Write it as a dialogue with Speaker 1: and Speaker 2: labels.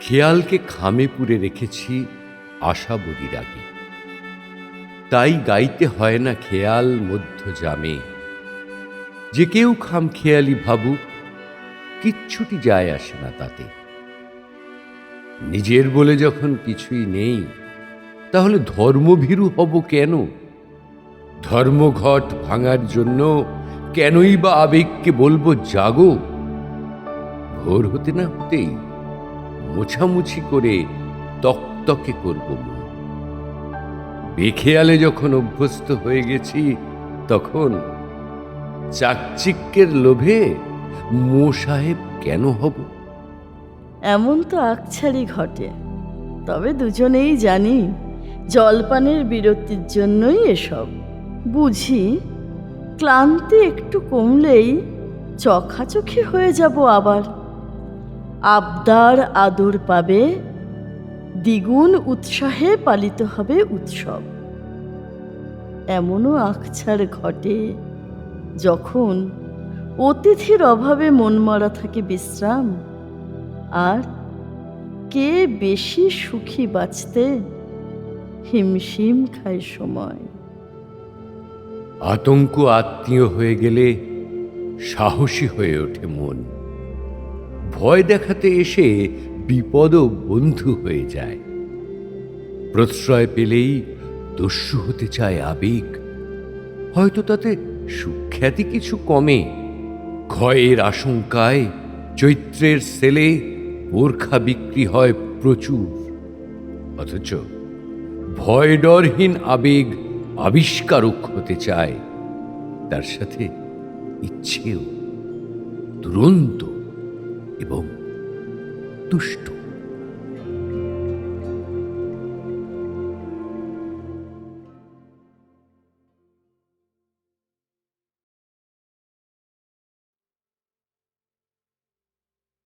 Speaker 1: খেয়ালকে খামে পুরে রেখেছি আশা বদির আগে তাই গাইতে হয় না খেয়াল মধ্য জামে। যে কেউ খাম খেয়ালি ভাবুক, কিচ্ছুটি যায় আসে না তাতে। নিজের বলে যখন কিছুই নেই, তাহলে ধর্মভীরু হব কেন? ধর্মঘট ভাঙার জন্য কেনই বা আবেগকে বলব জাগো। ভোর হতে না হতেই মোছামুছি করে তকতকে করব মন। বেখেয়ালে যখন অভ্যস্ত হয়ে গেছি, তখন চাকচিক্যের লোভে মো সাহেব কেন হব?
Speaker 2: এমন তো আকছারি ঘটে। তবে দুজনেই জানি, জলপানের বিরতির জন্যই এসব। বুঝি, ক্লান্তি একটু কমলেই চখাচখি হয়ে যাব আবার। আবদার আদর পাবে, দ্বিগুণ উৎসাহে পালিত হবে উৎসব। এমনও আকছার ঘটে যখন অতিথির অভাবে মনমরা থাকে বিশ্রাম। আর কে বেশি সুখী বাঁচতে হিমশিম খায় সময়।
Speaker 1: আতঙ্ক আত্মীয় হয়ে গেলে সাহসী হয়ে ওঠে মন। ভয় দেখাতে এসে বিপদও বন্ধু হয়ে যায়। প্রশ্রয় পেলেই দস্যু হতে চায় আবেগ। হয়তো তাতে সুখ্যাতি কিছু কমে। ক্ষয়ের আশঙ্কায় চৈত্রের সেলে বোরখা বিক্রি হয় প্রচুর। অথচ ভয় ডরহীন আবেগ আবিষ্কারক হতে চায়। তার সাথে ইচ্ছেও, দুরন্ত এবং তুষ্ট